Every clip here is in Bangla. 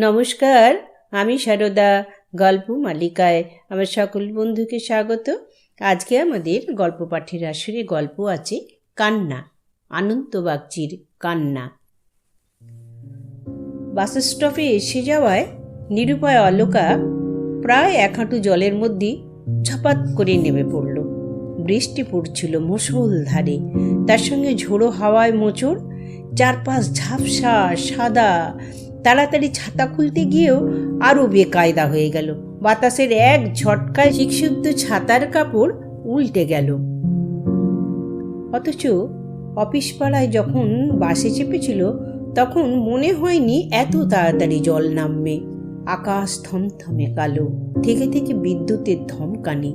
নমস্কার, আমি সারদা গল্প মালিকায়। আমার সকল বন্ধুকে স্বাগত। আজকে আমাদের গল্প পাঠের আসরে গল্প আছে কান্না, আনন্দ বাগচির কান্না। বাস স্টপে এসে যাওয়ায় নিরুপায় অলোকা প্রায় এক হাঁটু জলের মধ্যে ঝপাত করে নেমে পড়ল। বৃষ্টি পড়ছিল মুষলধারে তার সঙ্গে ঝোড়ো হাওয়ায় মোচড়, চারপাশ ঝাপসা, সাদা তাড়াতাড়ি ছাতা খুলতে গিয়েও আরও বেকায়দা হয়ে গেল। বাতাসের এক ঝটকায় চিকশুদ্ধ ছাতার কাপড় উল্টে গেল। অথচ অফিস পাড়ায় যখন বাসে চেপেছিল, তখন মনে হয়নি এত তাড়াতাড়ি জল নামবে। আকাশ থমথমে কালো, থেকে থেকে বিদ্যুতের ধমকানি।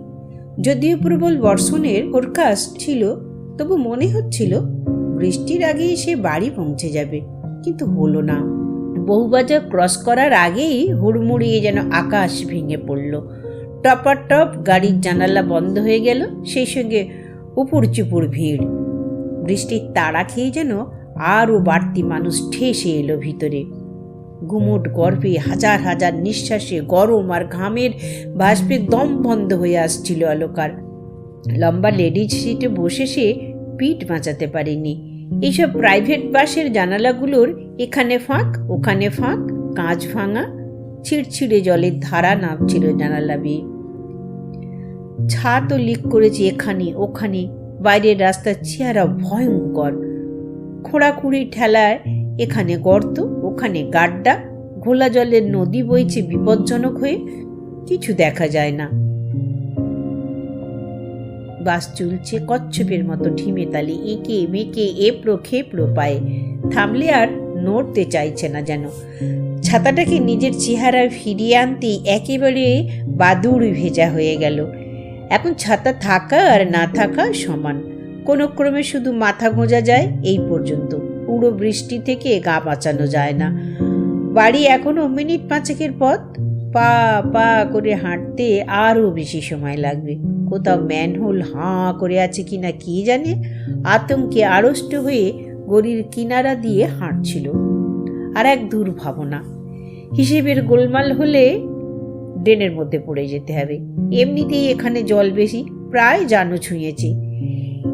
যদিও প্রবল বর্ষণের ফোরকাস্ট ছিল, তবু মনে হচ্ছিল বৃষ্টির আগেই সে বাড়ি পৌঁছে যাবে, কিন্তু হলো না। বহুবাজার ক্রস করার আগেই হুড়মুড়িয়ে যেন আকাশ ভেঙে পড়ল। টপার টপ গাড়ির জানালা বন্ধ হয়ে গেল, সেই সঙ্গে উপর চুপুর ভিড়। বৃষ্টির তাড়া খেয়ে যেন আরও বাড়তি মানুষ ঠেসে এলো ভিতরে। গুমোট গর্ভে হাজার হাজার নিঃশ্বাসে গরম আর ঘামের বাষ্পে দম বন্ধ হয়ে আসছিল আলোকার। লম্বা লেডিজ সিটে বসে সে পিঠ বাঁচাতে পারেনি। এইসব প্রাইভেট বাসের জানালাগুলোর এখানে ফাঁক, ওখানে ফাঁক, কাঁচ ভাঙা, ছিড়ছিড়ে জলের ধারা নামছিল জানালা বেয়ে। ছাদও লিক করেছে এখানে, ওখানে, বাইরের রাস্তার চেহারা ভয়ঙ্কর। খোঁড়াখুড়ি ঠেলায় এখানে গর্ত, ওখানে গাড্ডা, ঘোলা জলের নদী বইছে বিপজ্জনক হয়ে, কিছু দেখা যায় না। বাস চুলছে কচ্ছপের মতো ঢিমে তালি, এঁকে মেকে এপ্রো খেপড়ো পায়ে। থামলে আর নড়তে চাইছে না যেন। ছাতাটাকে নিজের চেহারায় ফিরিয়ে আনতেই একেবারে বাদুড় ভেজা হয়ে গেল। এখন ছাতা থাকা আর না থাকা সমান। কোনো ক্রমে শুধু মাথা গোঁজা যায় এই পর্যন্ত। পুরো বৃষ্টি থেকে গা বাঁচানো যায় না। বাড়ি এখনও মিনিট পাঁচেকের পথ। পা পা করে হাঁটতে আরও বেশি সময় লাগবে। কোথাও ম্যানহোল হাঁ করে আছে কি না কি জানে? আতঙ্কে আড়ষ্ট হয়ে গড়ির কিনারা দিয়ে হাঁটছিল। আর এক দুর্ভাবনা, হিসেবের গোলমাল হলে ড্রেনের মধ্যে পড়ে যেতে হবে। এমনিতেই এখানে জল বেশি, প্রায় জানো ছুঁয়েছে।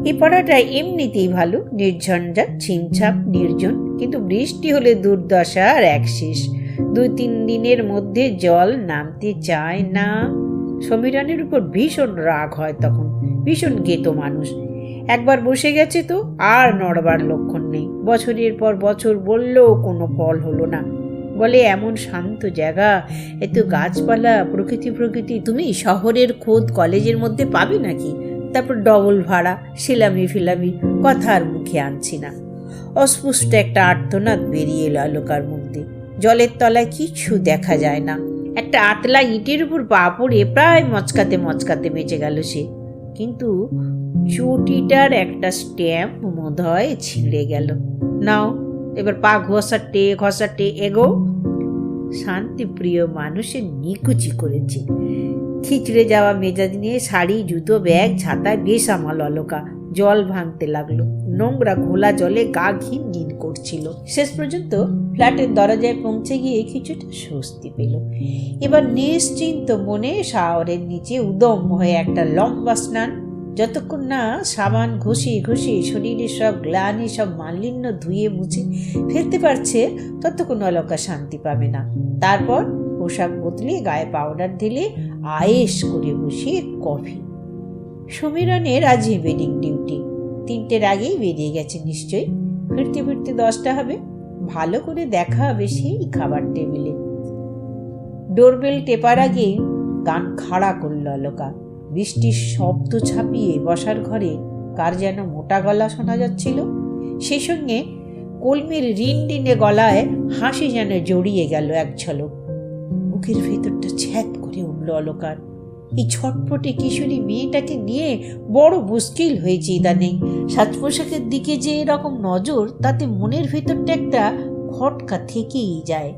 এই পাড়াটা এমনিতেই ভালো, নির্ঝঞ্ঝাট ছিমছাপ নির্জন, কিন্তু বৃষ্টি হলে দুর্দশা আর এক শেষ। দুই তিন দিনের মধ্যে জল নামতে চায় না। সমীরণের উপর ভীষণ রাগ হয় তখন, ভীষণ গেতো মানুষ। একবার বসে গেছে তো, আর নড়বার লক্ষণ নেই। বছরের পর বছর বললেও কোনো ফল হলো না। বলে, এমন শান্ত জায়গা, এত গাছপালা, প্রকৃতি প্রকৃতি, তুমি শহরের খোদ কলেজের মধ্যে পাবে নাকি? তারপর ডবল ভাড়া শিলামি ফিলামি কথা আর মুখে আনছি না। অস্পুষ্ট একটা আর্তনাদ বেরিয়ে এলো আলোকার মধ্যে। জলের তলায় কিছু দেখা যায় না। একটা আতলা ইটের উপর পা পড়ে প্রায় মচকাতে মচকাতে বেঁচে গেল সে। কিন্তু চটিটার একটা স্ট্যাম্প বোধহয় ছিঁড়ে গেল। নাও, এবার পা ঘষাটে ঘষাটে, এগো। শান্তিপ্রিয় মানুষের নিকুচি করেছে। খিচড়ে যাওয়া মেজাজ নিয়ে শাড়ি, জুতো, ব্যাগ ছাতা বেশ আমাল অলকা। জল ভাঙতে লাগল। নোংরা ঘোলা জলে গা ঘিন ঘিন করছিল। শেষ পর্যন্ত ফ্ল্যাটের দরজায় পৌঁছে গিয়ে কিছুটা স্বস্তি পেল। এবার নিশ্চিন্ত মনে শাওয়ারের নিচে উদম হয়ে একটা লম্বা স্নান, যতক্ষণ না সাবান ঘষে ঘষে শরীরে সব গ্লানি, সব মালিন্য ধুয়ে মুছে ফেলতে পারছে, ততক্ষণ অলকা শান্তি পাবে না। তারপর পোশাক বদলে গায়ে পাউডার ঢেলে আয়েস করে বসিয়ে কফি সমীরণের আজ ইভিনিং ডিউটি তিনটের আগেই বেরিয়ে গেছে নিশ্চয়ই। ফিরতে ফিরতে দশটা হবে। ভালো করে দেখা হবে সেই খাবার টেবিলে ডোরবেল টেপার আগে গান খাড়া করল অলকা বৃষ্টির শব্দ ছাপিয়ে বসার ঘরে কার যেন মোটা গলা শোনা যাচ্ছিল। সেই সঙ্গে কলমির রিন রিনে গলায় হাসি যেন জড়িয়ে গেল এক ঝলক। বুকের ভেতরটা ছ্যাপ করে উঠল অলকার এই ছটফটে কিশোরী মেয়েটাকে নিয়ে বড় মুশকিল হয়েছে ইদানিং। সাজ পোশাকের দিকে যে এরকম নজর, তাতে মনের ভেতরটা একটা খটকা থেকেই যায়।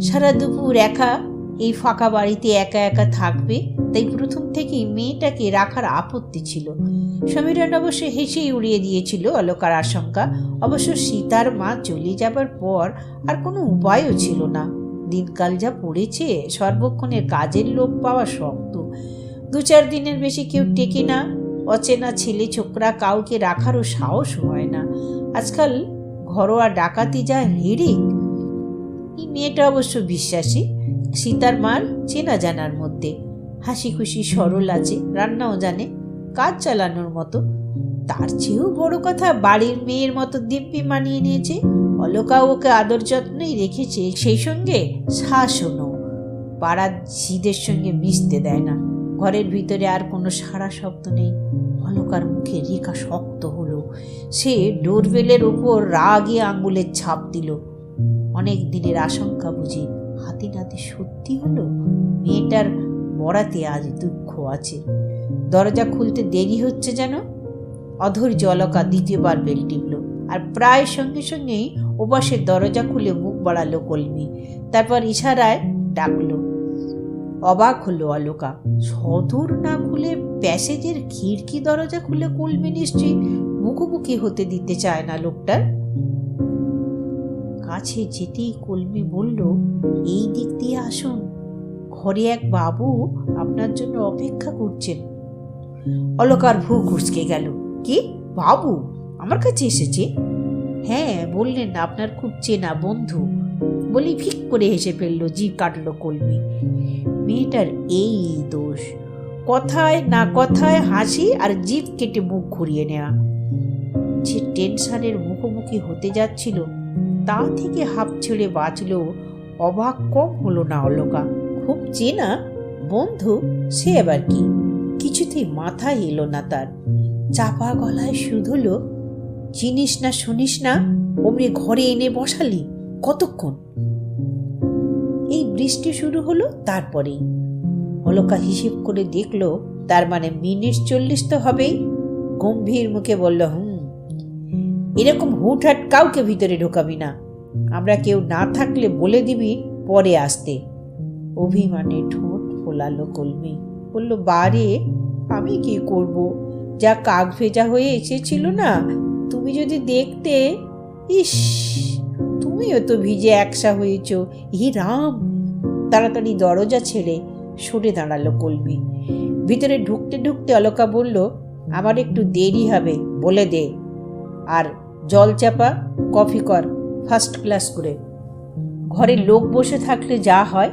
সারা দুপুর একা, এই ফাঁকা বাড়িতে একা একা থাকবে, তাই প্রথম থেকেই মেয়েটাকে রাখার আপত্তি ছিল। সমীরণ অবশ্য হেসেই উড়িয়ে দিয়েছিল অলকার আশঙ্কা। অবশ্য সীতার মা চলে যাবার পর আর কোনো উপায়ও ছিল না। দিনকাল যা পড়েছে, সর্বক্ষণের কাজের লোক পাওয়া শক্ত। দু চার দিনের বেশি কেউ টেকে না, অচেনা ছেলে ছোকরা কাউকে রাখারও সাহস হয় না। আজকাল ঘরোয়া ডাকাতি যা হিড়িক এই মেয়েটা অবশ্য বিশ্বাসী, সীতার মার চেনা জানার মধ্যে। হাসি খুশি সরল আছে, রান্নাও জানে, কাজ চালানোর মতো। তার চেয়েও বড় কথা, বাড়ির মেয়ের মতো দিব্যি মানিয়ে নিয়েছে, অলকা ওকে আদর যত্নই রেখেছে, সেই সঙ্গে শাসনও। পাড়ার ঝিদের সঙ্গে মিশতে দেয় না। ঘরের ভিতরে আর কোনো সারা শব্দ নেই। অলকার মুখে রেখা শক্ত হলো। সে ডোরবেলের উপর রাগে আঙ্গুলের ছাপ দিল। অনেক দিনের আশঙ্কা বুঝি হাতে নাতে সত্যি হলো? মেয়েটার বরাতে আজ দুঃখ আছে। দরজা খুলতে দেরি হচ্ছে যেন? অধৈর্য অলকা দ্বিতীয়বার বেল টিপল। আর প্রায় সঙ্গে সঙ্গেই ওপাশের দরজা খুলে মুখ বাড়ালো কলমি। তারপর ইশারায় ডাকলো অবাক হলো অলোকা সদর না খুলে প্যাসেজের খিড়কি দরজা খুলে কলমি নিশ্চয়ই? মুখোমুখি হতে দিতে চায় না লোকটার। কাছে যেতেই কলমি বলল, এই দিক দিয়ে আসুন। ঘরে এক বাবু আপনার জন্য অপেক্ষা করছেন। অলকার ভূ কুচকে গেল, কি? বাবু? আমার কাছে এসেছে? হ্যাঁ বললেন, আপনার খুব চেনা বন্ধু। বলি ফিক করে হেসে ফেলল, জিভ কাটলো কলমি। মেয়েটার এই দোষ, কথায় না কথায় হাসি আর জিভ কেটে মুখ ঘুরিয়ে নেওয়া। যে টেনশনের মুখোমুখি হতে যাচ্ছিল, তা থেকে হাফ ছেড়ে বাঁচলেও অবাক কম হলো না অলকা। খুব চেনা, বন্ধু, সে এবার কি? কিছুতেই মাথায় এলো না তার। চাপা গলায় শুধুলো, চিনিস না, শুনিস না, অমনি ঘরে এনে বসালি? কতক্ষণ? এই বৃষ্টি শুরু হলো তারপরেই। অলকা হিসেব করে দেখল, তার মানে মিনিট চল্লিশ তো হবেই। গম্ভীর মুখে বলল, হুম, এরকম হুটহাট কাউকে ভিতরে ঢোকাবি না। আমরা কেউ না থাকলে বলে দিবি পরে আসতে। অভিমানে ঠোঁট ফোলালো কলমি। বলল, বারে, আমি কি করব? যা কাক ভেজা হয়ে এসেছিল না, তুমি যদি দেখতে, ইস! তুমিও তো ভিজে একসা হয়েছ। হি রাম! তাড়াতাড়ি দরজা ছেড়ে সরে দাঁড়াল কলমি। ভিতরে ঢুকতে ঢুকতে অলকা বলল, আমার একটু দেরি হবে, বলে দে। আর জল চাপা, কফি কর ফার্স্ট ক্লাস করে। ঘরে লোক বসে থাকলে যা হয়,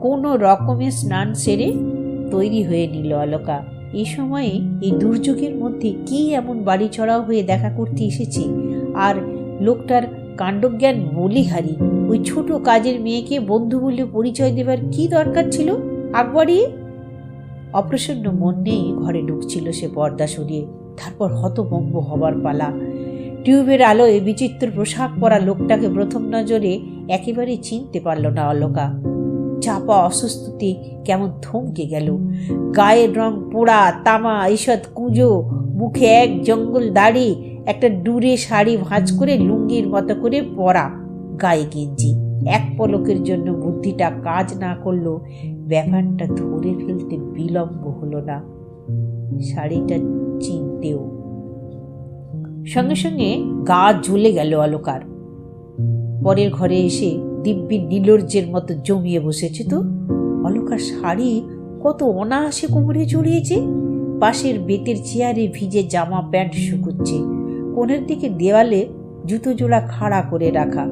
কোনো রকমের স্নান সেরে তৈরি হয়ে নিল অলকা। এই সময়ে এই দুর্যোগের মধ্যে কি এমন বাড়ি চড়াও হয়ে দেখা করতে এসেছি? আর লোকটার কাণ্ডজ্ঞান বলিহারি ওই ছোট কাজের মেয়েকে বন্ধু বলে পরিচয় দেবার কি দরকার ছিল? আকবরিয়ে অপ্রসন্ন মন নেই ঘরে ঢুকছিল সে পর্দা সরিয়ে। তারপর হতভম্ব হবার পালা। টিউবের আলোয় বিচিত্র পোশাক পরা লোকটাকে প্রথম নজরে একেবারে চিনতে পারল না অলকা। চাপা অসুস্থতে কেমন থমকে গেল। গায়ের রং পোড়া, তামা, ঈষৎ কুঁজো, মুখে এক জঙ্গল দাড়ি একটা ডুরে শাড়ি ভাঁজ করে লুঙ্গির মতো করে পরা গায়ে গেঞ্জি। এক পলকের জন্য বুদ্ধিটা কাজ না করল ব্যাপারটা ধরে ফেলতে বিলম্ব হলো না। শাড়িটা চিনতেও। সঙ্গে সঙ্গে গা জ্বলে গেল অলকার পরের ঘরে এসে দিব্যি নীলর্যের মতো জমিয়ে বসেছে তো। অলকার শাড়ি কত অনায়াসে কোমরে জড়িয়েছে পাশের বেতের চেয়ারে ভিজে জামা প্যান্ট শুকুচ্ছে। কোণের দিকে দেওয়ালে জুতো জোড়া খাড়া করে রাখা।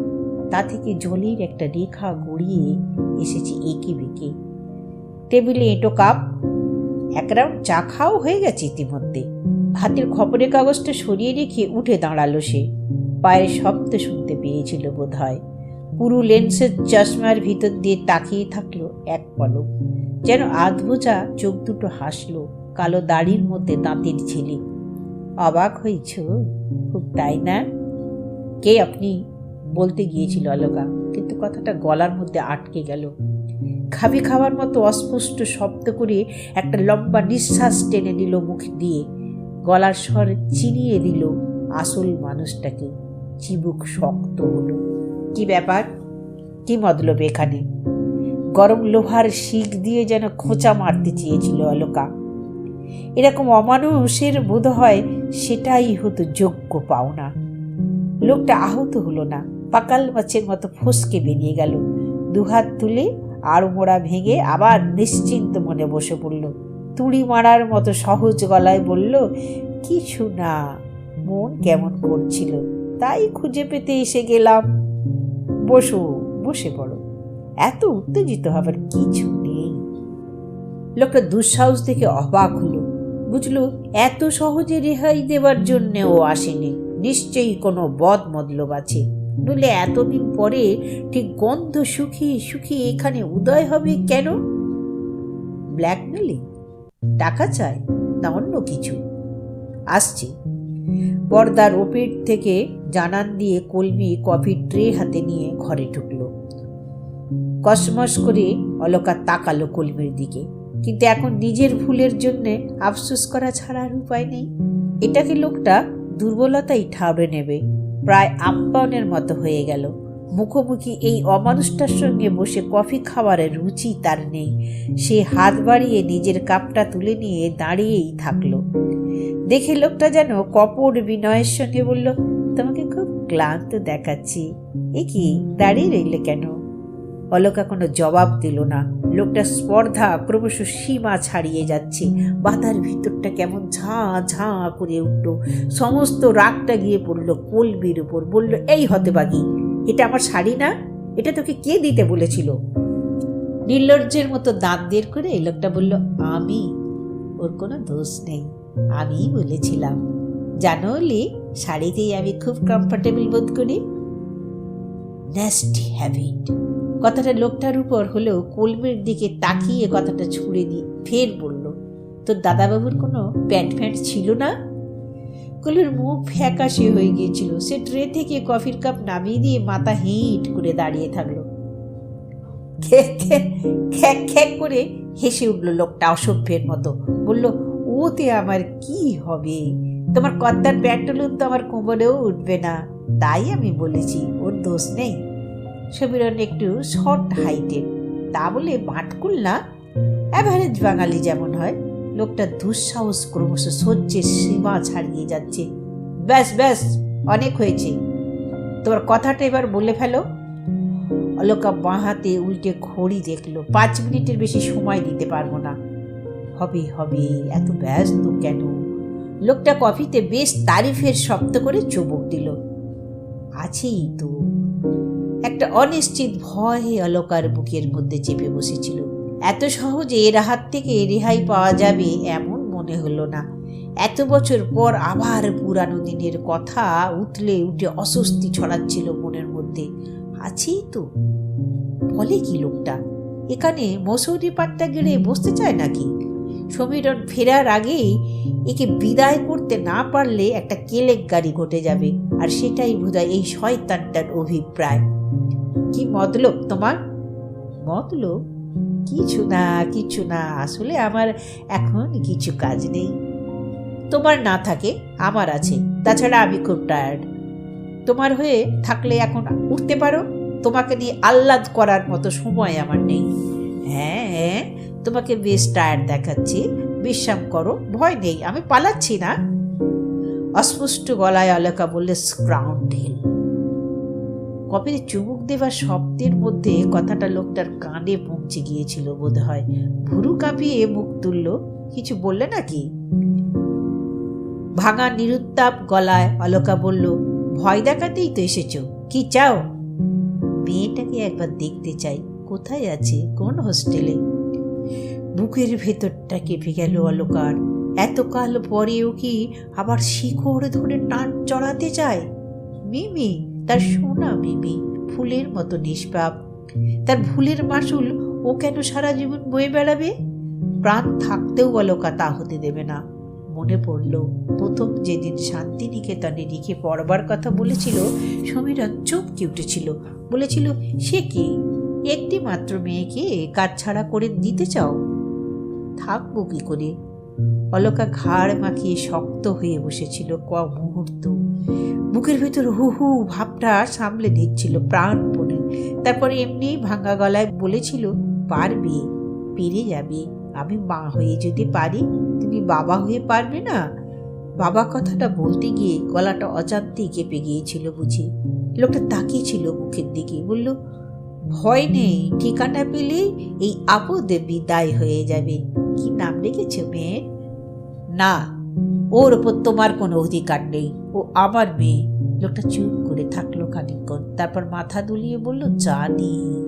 তা থেকে জলের একটা রেখা গড়িয়ে এসেছে এঁকে বেঁকে। টেবিলে এঁটো কাপ, এক রাউন্ড চা খাও হয়ে গেছে ইতিমধ্যে। হাতের খবরের কাগজটা সরিয়ে রেখে উঠে দাঁড়াল সে। পায়ের শব্দ শুনতে পেয়েছিল বোধ হয় পুরু লেন্সের চশমার ভিতর দিয়ে তাকিয়ে থাকল এক পলক। যেন আধবোজা চোখ দুটো হাসলো, কালো দাড়ির মধ্যে দাঁতের ছেলে অবাক হয়েছ? খুব তাই না? কে আপনি? বলতে গিয়েছিল অলকা কিন্তু কথাটা গলার মধ্যে আটকে গেল। খাবি খাওয়ার মতো অস্পষ্ট শব্দ করে একটা লম্বা নিঃশ্বাস টেনে নিল মুখ দিয়ে। গলার স্বর চিনিয়ে দিল আসল মানুষটাকে। চিবুক শক্ত হলো। কি ব্যাপার? কি মতলব এখানে? গরম লোহার শিখ দিয়ে যেন খোঁচা মারতে চেয়েছিল অলকা এরকম অমানুষের বোধ হয় সেটাই হতো যোগ্য পাওনা। লোকটা আহত হলো না, পাকাল মাছের মতো ফসকে বেরিয়ে গেল। দুহাত তুলে আর মোড়া ভেঙে আবার নিশ্চিন্ত মনে বসে পড়ল। তুড়ি মারার মতো সহজ গলায় বলল কিছু না মন কেমন করছিল, তাই খুঁজে পেতে এসে গেলাম। বসো, বসে পড়ো, এত উত্তেজিত হবার কিছু নেই। লোকটা দুঃসাহস দেখে অবাক হলো। বুঝলো, এত সহজে রেহাই দেওয়ার জন্য ও আসেনি। নিশ্চয়ই কোনো বদ মতলব আছে। নইলে এতদিন পরে ঠিক গন্ধ শুকিয়ে শুকিয়ে এখানে উদয় হবে কেন? ব্ল্যাকমেলিং টাকা চায় না অন্য কিছু? আসছি। পর্দার ওপিট থেকে জানান দিয়ে কলমি কফির ট্রে হাতে নিয়ে ঘরে ঢুকলো। কসমস করে অলকা তাকালো কলমির দিকে। কিন্তু এখন নিজের ভুলের জন্যে আফসোস করা ছাড়া আর উপায় নেই। এটাকে লোকটা দুর্বলতাই ঠাউরে নেবে। প্রায় আপ্যায়নের মতো হয়ে গেল। মুখোমুখি এই অমানুষটার সঙ্গে বসে কফি খাওয়ারের রুচি তার নেই। সে হাত বাড়িয়ে নিজের কাপটা তুলে নিয়ে দাঁড়িয়েই থাকল। দেখে লোকটা যেন কপট বিনয়ের সঙ্গে বলল, তোমাকে খুব ক্লান্ত দেখাচ্ছি। এ কি দাঁড়িয়ে রইলে কেন? অলকা কোনো জবাব দিল না। লোকটা স্পর্ধা, ক্রমশ সীমা ছাড়িয়ে যাচ্ছে। বাতার ভিতরটা কেমন ঝাঁ ঝাঁ করে উঠল। সমস্ত রাগটা গিয়ে পড়ল কলবির উপর। বলল, এই হতে বাকি এটা আমার শাড়ি না? এটা তোকে কে দিতে বলেছিল? নির্লজ্জের মতো দাঁত বের করে এই লোকটা বলল, আমি? ওর কোনো দোষ নেই। আমিই বলেছিলাম। জানো লি, শাড়িতেই আমি খুব কমফর্টেবল বোধ করি? ন্যাস্টি হ্যাবিট কথাটা লোকটার উপর হলেও কলমের দিকে তাকিয়ে কথাটা ছুড়ে দিয়ে ফের বলল, তোর দাদাবাবুর কোনো প্যান্ট ফ্যান্ট ছিল না? কলের মুখ ফ্যাকাশে হয়ে গিয়েছিল। সে ট্রে থেকে কফির কাপ নামিয়ে দিয়ে মাথা হিট করে দাঁড়িয়ে থাকল। খ্যাক খ্যাক করে হেসে উঠল লোকটা অসভ্যের মতো। বলল, ওতে আমার কি হবে? তোমার কর্তার প্যান্টলুন তো আমার কোমরেও উঠবে না। তাই আমি বলেছি, ওর দোষ নেই। সমীরণ একটু শর্ট হাইটের তা বলে বাটকুল না অ্যাভারেজ বাঙালি যেমন হয়, লোকটা দুঃসাহস ক্রমশ সহ্যের সীমা ছাড়িয়ে যাচ্ছে। ব্যাস ব্যাস, অনেক হয়েছে। তোমার কথাটা এবার বলে ফেলো। অলোকা বাঁ হাতে উল্টে ঘড়ি দেখল, পাঁচ মিনিটের বেশি সময় দিতে পারব না। হবে হবে, এত ব্যস্ত কেন? লোকটা কফিতে বেশ তারিফের শব্দ করে চুবুক দিল। আছেই তো। একটা অনিশ্চিত ভয় অলকার বুকের মধ্যে চেপে বসেছিল। এত সহজে এর হাত থেকে রেহাই পাওয়া যাবে এমন মনে হলো না। এত বছর পর আবার পুরানো দিনের কথা উঠলে উঠে অস্বস্তি ছড়াচ্ছিল মনের মধ্যে। আছেই তো। বলে কি লোকটা? এখানে মসৌরি পাট্টা গেড়ে বসতে চায় নাকি? সমীরণ ফেরার আগেই একে বিদায় করতে না পারলে একটা কেলেক গাড়ি ঘটে যাবে, আর সেটাই বোধহয় এই শয়তানটার অভিপ্রায়। কি মতলব তোমার? মতলব? কিছু না কিছু না। আসলে আমার এখন কিছু কাজ নেই। তোমার না থাকে আমার আছে। তাছাড়া আমি খুব টায়ার্ড তোমার হয়ে থাকলে এখন উঠতে পারো। তোমাকে নিয়ে আহ্লাদ করার মতো সময় আমার নেই। হ্যাঁ হ্যাঁ তোমাকে বেশ টায়ার্ড দেখাচ্ছি। বিশ্রাম করো ভয় নেই। আমি পালাচ্ছি না। অস্পষ্ট গলায় অলকা বললে স্ক্রাউন্ডেল কপির চুমুক দেওয়া শব্দের মধ্যে কথাটা লোকটার কানে পৌঁছে গিয়েছিল বোধ হয় ভুরু কাঁপিয়ে মুখ তুলল, কিছু বললে নাকি? ভাঙা নিরুত্তাপ গলায় অলকা বলল, ভয় দেখাতেই তো এসেছ, কি চাও? মেয়েটাকে একবার দেখতে চাই, কোথায় আছে, কোন হোস্টেলে? বুকের ভেতরটা কেঁপে গেল অলকার এতকাল পরেও কি আবার শিখর ধরে টান চড়াতে চায়? মিমি তার সোনা মিমি ফুলের মতো নিষ্পাপ। তার ভুলের মাসুল ও কেন সারা জীবন বয়ে বেড়াবে? প্রাণ থাকতেও অলকা তা হতে দেবে না। মনে পড়ল, প্রথম যেদিন শান্তিনিকেতনে লিখে পড়বার কথা বলেছিল সমীরণ চমকে উঠেছিল বলেছিল, সে কি? একটি মাত্র মেয়েকে কাজ ছাড়া করে দিতে চাও? থাকব কি করে? অলকা ঘাড় মাখিয়ে শক্ত হয়ে বসেছিল ক মুহূর্ত। বুকের ভেতর হু হু ভাবটা সামলে নিচ্ছিল প্রাণপণে। তারপরে এমনি ভাঙ্গা গলায় বলেছিল, পারবে, পেরে যাবে। আমি মা হয়ে যদি পারি। তুমি বাবা হয়ে পারবে না? বাবা কথাটা বলতে গিয়ে গলাটা অজান্তেই কেঁপে গিয়েছিল বুঝি। লোকটা তাকিয়েছিল মুখের দিকে, বলল, ভয় নেই, ঠিকানা পেলেই এই আপদে বিদায় হয়ে যাবে। কি নাম রেখেছ, মেয়ে? না ওর ওপর তোমার কোনো অধিকার নেই। ও আমার মেয়ে। লোকটা চুপ করে থাকল খানিকক্ষণ। তারপর মাথা দুলিয়ে বলল, জানি।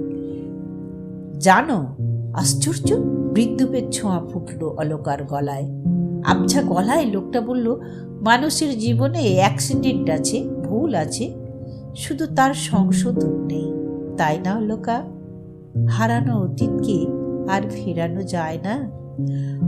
জানো? আশ্চর্য? বৃদ্ধপের ছোঁয়া ফুটলো অলকার গলায়। আবছা গলায় লোকটা বলল, মানুষের জীবনে অ্যাক্সিডেন্ট আছে, ভুল আছে। শুধু তার সংশোধন নেই। তাই না, অলকা? হারানো অতীতকে আর ফেরানো যায় না?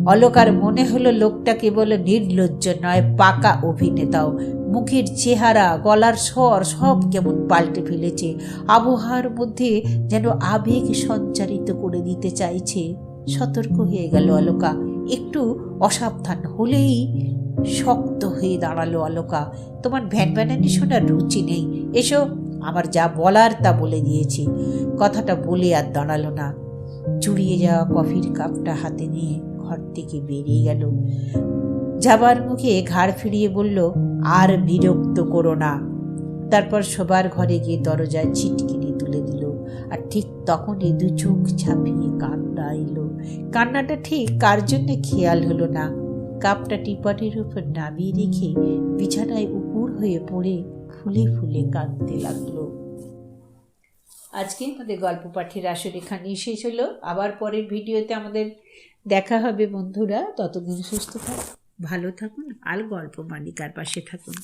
অলকার মনে হলো লোকটা কেবল নির্লজ্জ নয়, পাকা অভিনেতাও। মুখের চেহারা, গলার স্বর সব কেমন পাল্টে ফেলেছে। আবহাওয়ার মধ্যে যেন আবেগ সঞ্চারিত করে দিতে চাইছে। সতর্ক হয়ে গেল অলকা একটু অসাবধান হলেই শক্ত হয়ে দাঁড়াল অলকা তোমার ভ্যান ভ্যানানি শোনার রুচি নেই। এসো, আমার যা বলার তা বলে দিয়েছি। কথাটা বলে আর দাঁড়াল না। চুড়িয়ে যাওয়া কফির কাপটা হাতে নিয়ে ঘর থেকে বেরিয়ে গেল। যাবার মুখে ঘাড় ফিরিয়ে বলল, আর বিরক্ত করো না। তারপর সবার ঘরে গিয়ে দরজায় ছিটকিনি তুলে দিল আর ঠিক তখনই দু চোখ ছাপিয়ে কান্না এলো। কান্নাটা ঠিক কার জন্য খেয়াল হলো না। কাপটা টিপটের উপর নামিয়ে রেখে বিছানায় উপুর হয়ে পড়ে ফুলে ফুলে কাঁদতে লাগল। আজকে আমাদের গল্প পাঠের আসর এখানেই শেষ হলো। আবার পরের ভিডিওতে আমাদের দেখা হবে বন্ধুরা। ততদিন সুস্থ থাকুন, ভালো থাকুন, আর গল্প মালিকার পাশে থাকুন।